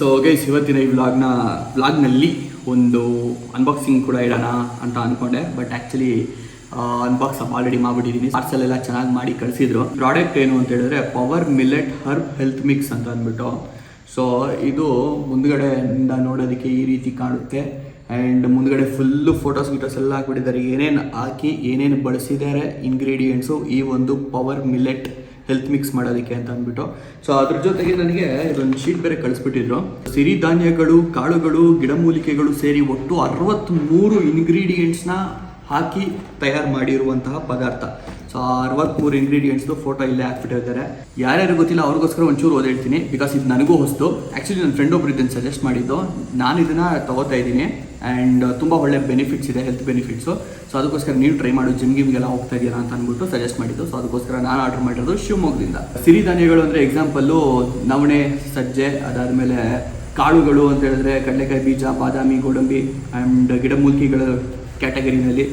So guys ಇವತ್ತಿನ ಈ ವ್ಲಾಗ್ನ ವ್ಲಾಗ್ನಲ್ಲಿ ಒಂದು ಅನ್ಬಾಕ್ಸಿಂಗ್ ಕೂಡ ಇಡೋಣ ಅಂತ ಅಂದ್ಕೊಂಡೆ ಬಟ್ ಆ್ಯಕ್ಚುಲಿ ಅನ್ಬಾಕ್ಸ್ ಆಲ್ರೆಡಿ ಮಾಡಿಬಿಟ್ಟಿದ್ದೀನಿ ಪಾರ್ಸಲ್ ಎಲ್ಲ ಚೆನ್ನಾಗಿ ಮಾಡಿ ಕಳಿಸಿದ್ರು. ಪ್ರಾಡಕ್ಟ್ ಏನು ಅಂತ ಹೇಳಿದ್ರೆ power millet herb health mix ಅಂತ ಅಂದ್ಬಿಟ್ಟು. ಸೊ ಇದು ಮುಂದ್ಗಡೆಯಿಂದ ನೋಡೋದಕ್ಕೆ ಈ ರೀತಿ ಕಾಣುತ್ತೆ. ಆ್ಯಂಡ್ ಮುಂದ್ಗಡೆ ಫುಲ್ಲು ಫೋಟೋಸ್ ಗಿಟೋಸ್ ಎಲ್ಲ ಹಾಕ್ಬಿಟ್ಟಿದ್ದಾರೆ. ಏನೇನು ಹಾಕಿ, ಏನೇನು ಬಳಸಿದ್ದಾರೆ ಇಂಗ್ರೀಡಿಯೆಂಟ್ಸು ಈ ಒಂದು ಪವರ್ ಮಿಲೆಟ್ ಹೆಲ್ತ್ ಮಿಕ್ಸ್ ಮಾಡೋದಕ್ಕೆ ಅಂತ ಅಂದ್ಬಿಟ್ಟು. ಸೊ ಅದ್ರ ಜೊತೆಗೆ ನನಗೆ ಇದೊಂದು ಶೀಟ್ ಬೇರೆ ಕಳಿಸ್ಬಿಟ್ಟಿದ್ರು. ಸಿರಿಧಾನ್ಯಗಳು, ಕಾಳುಗಳು, ಗಿಡಮೂಲಿಕೆಗಳು ಸೇರಿ ಒಟ್ಟು ಅರವತ್ತ್ಮೂರು ಇಂಗ್ರೀಡಿಯೆಂಟ್ಸ್ನ ಹಾಕಿ ತಯಾರು ಮಾಡಿರುವಂತಹ ಪದಾರ್ಥ. ಸೊ ಅರವತ್ಮೂರು ಇಂಗ್ರೀಡಿಯೆಂಟ್ಸ್ದು ಫೋಟೋ ಇಲ್ಲೇ ಹಾಕ್ಬಿಟ್ಟಿದ್ದಾರೆ ಯಾರ್ಯಾರು ಗೊತ್ತಿಲ್ಲ, ಅವ್ರಿಗೋಸ್ಕರ ಒಂಚೂರು ಓದಿ ಬಿಕಾಸ್ ಇದು ನನಗೂ ಹೊಸ್ತು. ಆ್ಯಕ್ಚುಲಿ ನನ್ನ ಫ್ರೆಂಡ್ ಒಬ್ರು ಇದನ್ನು ಸಜೆಸ್ಟ್ ಮಾಡಿದ್ದು. ನಾನು ಇದನ್ನು ತಗೋತಾ ಇದ್ದೀನಿ. ಆ್ಯಂಡ್ ತುಂಬ ಒಳ್ಳೆ ಬೆನಿಫಿಟ್ಸ್ ಇದೆ ಹೆಲ್ತ್ ಬೆನಿಫಿಟ್ಸು ಸೊ ಅದಕ್ಕೋಸ್ಕರ ನೀವು ಟ್ರೈ ಮಾಡು. ಜಿಮ್ ಗಿಮ್ಗೆಲ್ಲ ಹೋಗ್ತಾ ಇದೆಯಲ್ಲ ಅಂತ ಅಂದ್ಬಿಟ್ಟು ಸಜೆಸ್ಟ್ ಮಾಡಿದ್ದು. ಸೊ ಅದಕ್ಕೋಸ್ಕರ ನಾನು ಆರ್ಡರ್ ಮಾಡಿರೋದು ಶಿವಮೊಗ್ಗದಿಂದ. ಸಿರಿಧಾನ್ಯಗಳು ಅಂದರೆ ಎಕ್ಸಾಂಪಲ್ಲು ನವಣೆ, ಸಜ್ಜೆ, ಅದಾದಮೇಲೆ ಕಾಳುಗಳು ಅಂತ ಹೇಳಿದ್ರೆ ಕಡಲೆಕಾಯಿ ಬೀಜ, ಬಾದಾಮಿ, ಗೋಡಂಬಿ ಆ್ಯಂಡ್ ಗಿಡಮೂಲ್ಕಿಗಳ ಕ್ಯಾಟಗರಿನಲ್ಲಿ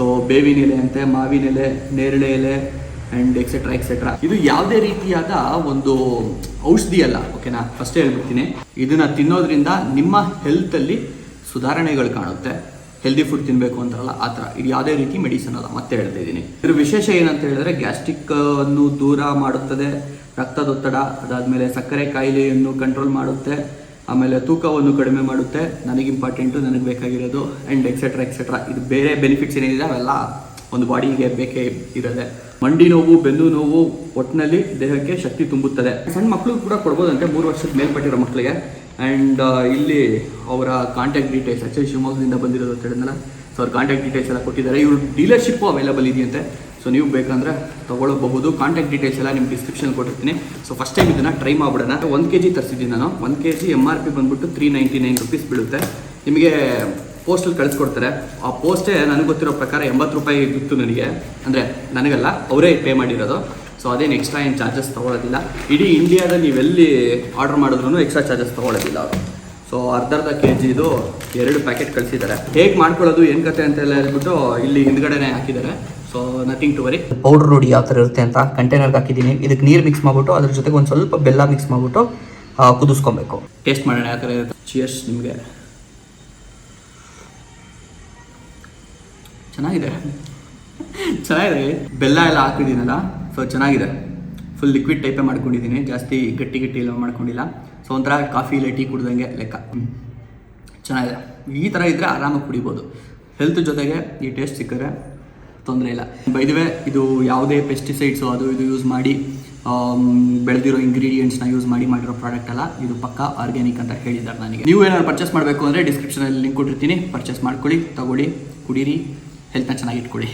ಸೊ ಬೇವಿನ ಎಲೆ ಅಂತೆ ಮಾವಿನ ಎಲೆ ನೇರಳೆ ಎಲೆ ಆ್ಯಂಡ್ ಎಕ್ಸೆಟ್ರಾ ಎಕ್ಸೆಟ್ರಾ ಇದು ಯಾವುದೇ ರೀತಿಯಾದ ಒಂದು ಔಷಧಿ ಅಲ್ಲ ಓಕೆನಾ ಫಸ್ಟ್ ಹೇಳ್ಬಿಡ್ತೀನಿ. ಇದನ್ನ ತಿನ್ನೋದ್ರಿಂದ ನಿಮ್ಮ ಹೆಲ್ತಲ್ಲಿ ಸುಧಾರಣೆಗಳು ಕಾಣುತ್ತೆ. ಹೆಲ್ದಿ ಫುಡ್ ತಿನ್ನಬೇಕು ಅಂತಾರಲ್ಲ, ಆ ಥರ. ಇದು ಯಾವುದೇ ರೀತಿ ಮೆಡಿಸನ್ ಅಲ್ಲ, ಮತ್ತೆ ಹೇಳ್ತಾ ಇದ್ದೀನಿ. ಇದ್ರ ವಿಶೇಷ ಏನಂತ ಹೇಳಿದ್ರೆ ಗ್ಯಾಸ್ಟ್ರಿಕ್ ಅನ್ನು ದೂರ ಮಾಡುತ್ತದೆ, ರಕ್ತದೊತ್ತಡ, ಅದಾದಮೇಲೆ ಸಕ್ಕರೆ ಕಾಯಿಲೆಯನ್ನು ಕಂಟ್ರೋಲ್ ಮಾಡುತ್ತೆ. ಆಮೇಲೆ ತೂಕವನ್ನು ಕಡಿಮೆ ಮಾಡುತ್ತೆ, ನನಗೆ ಇಂಪಾರ್ಟೆಂಟು ನನಗೆ ಬೇಕಾಗಿರೋದು ಆ್ಯಂಡ್ ಎಕ್ಸೆಟ್ರಾ ಎಕ್ಸೆಟ್ರಾ ಇದು ಬೇರೆ ಬೆನಿಫಿಟ್ಸ್ ಏನಿದೆ, ಅವೆಲ್ಲ ಒಂದು ಬಾಡಿಗೆ ಬೇಕೇ ಇರೋದೆ. ಮಂಡಿ ನೋವು, ಬೆನ್ನು ನೋವು ಒಟ್ಟಿನಲ್ಲಿ ದೇಹಕ್ಕೆ ಶಕ್ತಿ ತುಂಬುತ್ತದೆ. ಸಣ್ಣ ಮಕ್ಕಳು ಕೂಡ ಕೊಡ್ಬೋದಂತೆ, ಮೂರು ವರ್ಷದ ಮೇಲ್ಪಟ್ಟಿರೋ ಮಕ್ಕಳಿಗೆ ಆ್ಯಂಡ್ ಇಲ್ಲಿ ಅವರ ಕಾಂಟ್ಯಾಕ್ಟ್ ಡೀಟೇಲ್ಸ್ ಆ್ಯಕ್ಚುಲಿ ಶಿವಮೊಗ್ಗದಿಂದ ಬಂದಿರೋದು ಅಂತ ಹೇಳಿದ್ನಲ್ಲ ಸೊ ಅವ್ರ ಕಾಂಟ್ಯಾಕ್ಟ್ ಡೀಟೇಲ್ಸ್ ಎಲ್ಲ ಕೊಟ್ಟಿದ್ದಾರೆ. ಇವರು ಡೀಲರ್ಶಿಪ್ಪು ಅವೈಲಬಲ್ ಇದೆಯಂತೆ. ಸೊ ನೀವು ಬೇಕಂದ್ರೆ ತಗೊಳ್ಳಬಹುದು. ಕಾಂಟ್ಯಾಕ್ಟ್ ಡೀಟೇಲ್ಸ್ ಎಲ್ಲ ನಿಮ್ಗೆ ಡಿಸ್ಕ್ರಿಪ್ಷನ್ ಕೊಟ್ಟಿರ್ತೀನಿ. ಸೊ ಫಸ್ಟ್ ಟೈಮ್ ಇದನ್ನು ಟ್ರೈ ಮಾಡ್ಬಿಡೋಣ. ಒಂದು ಕೆ ಜಿ ತರಿಸಿದ್ದೀನಿ ನಾನು. ಒಂದು K G M R P ಬಂದ್ಬಿಟ್ಟು ತ್ರೀ ನೈಂಟಿ ನೈನ್ ರುಪೀಸ್ ಬೀಳುತ್ತೆ. ನಿಮಗೆ ಪೋಸ್ಟಲ್ಲಿ ಕಳಿಸ್ಕೊಡ್ತಾರೆ. ಆ ಪೋಸ್ಟೇ ನನಗೆ ಗೊತ್ತಿರೋ ಪ್ರಕಾರ ಎಂಬತ್ತು ರೂಪಾಯಿ ಬಿತ್ತು ನನಗೆ. ಅಂದರೆ ನನಗಲ್ಲ, ಅವರೇ ಪೇ ಮಾಡಿರೋದು. ಸೊ ಅದೇನು ಎಕ್ಸ್ಟ್ರಾ ಏನು ಚಾರ್ಜಸ್ ತೊಗೊಳೋದಿಲ್ಲ. ಇಡೀ ಇಂಡಿಯಾದಲ್ಲಿ ನೀವೆಲ್ಲಿ ಆರ್ಡರ್ ಮಾಡಿದ್ರು ಎಕ್ಸ್ಟ್ರಾ ಚಾರ್ಜಸ್ ತೊಗೊಳೋದಿಲ್ಲ ಅವರು. ಸೊ ಅರ್ಧರ್ಧ ಅರ್ಧ ಕೆ ಜಿದು ಎರಡು ಪ್ಯಾಕೆಟ್ ಕಳಿಸಿದ್ದಾರೆ. ಹೇಗೆ ಮಾಡ್ಕೊಳ್ಳೋದು, ಏನು ಕತೆ ಅಂತೆಲ್ಲ ಹೇಳ್ಬಿಟ್ಟು ಇಲ್ಲಿ ಹಿಂದ್ಗಡೆನೆ ಹಾಕಿದ್ದಾರೆ. So nothing to worry powder ನೋಡಿ ಯಾವ ಥರ ಇರುತ್ತೆ ಅಂತ ಕಂಟೈನರ್ಗೆ ಹಾಕಿದ್ದೀನಿ. ಇದಕ್ಕೆ ನೀರು ಮಿಕ್ಸ್ ಮಾಡ್ಬಿಟ್ಟು ಅದ್ರ ಜೊತೆಗೆ ಒಂದು ಸ್ವಲ್ಪ ಬೆಲ್ಲ ಮಿಕ್ಸ್ ಮಾಡ್ಬಿಟ್ಟು ಕುದಿಸ್ಕೊಬೇಕು. ಟೇಸ್ಟ್ ಮಾಡೋಣ ಯಾವ ಥರ ಇರುತ್ತೆ. ಚಿಯರ್ಸ್ ನಿಮಗೆ. ಚೆನ್ನಾಗಿದೆ. ಚೆನ್ನಾಗಿದೆ. ಬೆಲ್ಲ ಎಲ್ಲ ಹಾಕಿದ್ದೀನಲ್ಲ ಸೊ ಚೆನ್ನಾಗಿದೆ. ಫುಲ್ ಲಿಕ್ವಿಡ್ ಟೈಪೇ ಮಾಡ್ಕೊಂಡಿದ್ದೀನಿ. ಜಾಸ್ತಿ ಗಟ್ಟಿ ಗಟ್ಟಿ ಎಲ್ಲ ಮಾಡ್ಕೊಂಡಿಲ್ಲ. ಸೊ ಒಂಥರ ಕಾಫಿ ಇಲ್ಲ ಟೀ ಕುಡ್ದಂಗೆ ಲೆಕ್ಕ. ಚೆನ್ನಾಗಿದೆ. ಈ ಥರ ಇದ್ದರೆ ಆರಾಮಾಗಿ ಕುಡಿಬೋದು. ಹೆಲ್ತ್ ಜೊತೆಗೆ ಈ ಟೇಸ್ಟ್ ಸಿಕ್ಕರೆ ತೊಂದರೆ ಇಲ್ಲ. ಬೈದಿವೆ ಇದು ಯಾವುದೇ ಪೆಸ್ಟಿಸೈಡ್ಸು ಅದು ಇದು ಯೂಸ್ ಮಾಡಿ ಬೆಳೆದಿರೋ ಇಂಗ್ರೀಡಿಯೆಂಟ್ಸ್ನ ಯೂಸ್ ಮಾಡಿ ಮಾಡಿರೋ ಪ್ರಾಡಕ್ಟ್ ಅಲ್ಲ, ಇದು ಪಕ್ಕಾ ಆರ್ಗ್ಯಾನಿಕ್ ಅಂತ ಹೇಳಿದ್ದಾರೆ ನನಗೆ. ನೀವು ಏನಾದ್ರು ಪರ್ಚೇಸ್ ಮಾಡಬೇಕು ಅಂದರೆ ಡಿಸ್ಕ್ರಿಪ್ಷನಲ್ಲಿ ಲಿಂಕ್ ಕೊಟ್ಟಿರ್ತೀನಿ. ಪರ್ಚೇಸ್ ಮಾಡ್ಕೊಳ್ಳಿ, ತಗೊಳ್ಳಿ, ಕುಡೀರಿ ಹೆಲ್ತ್ನ ಚೆನ್ನಾಗಿ ಇಟ್ಕೊಳ್ಳಿ.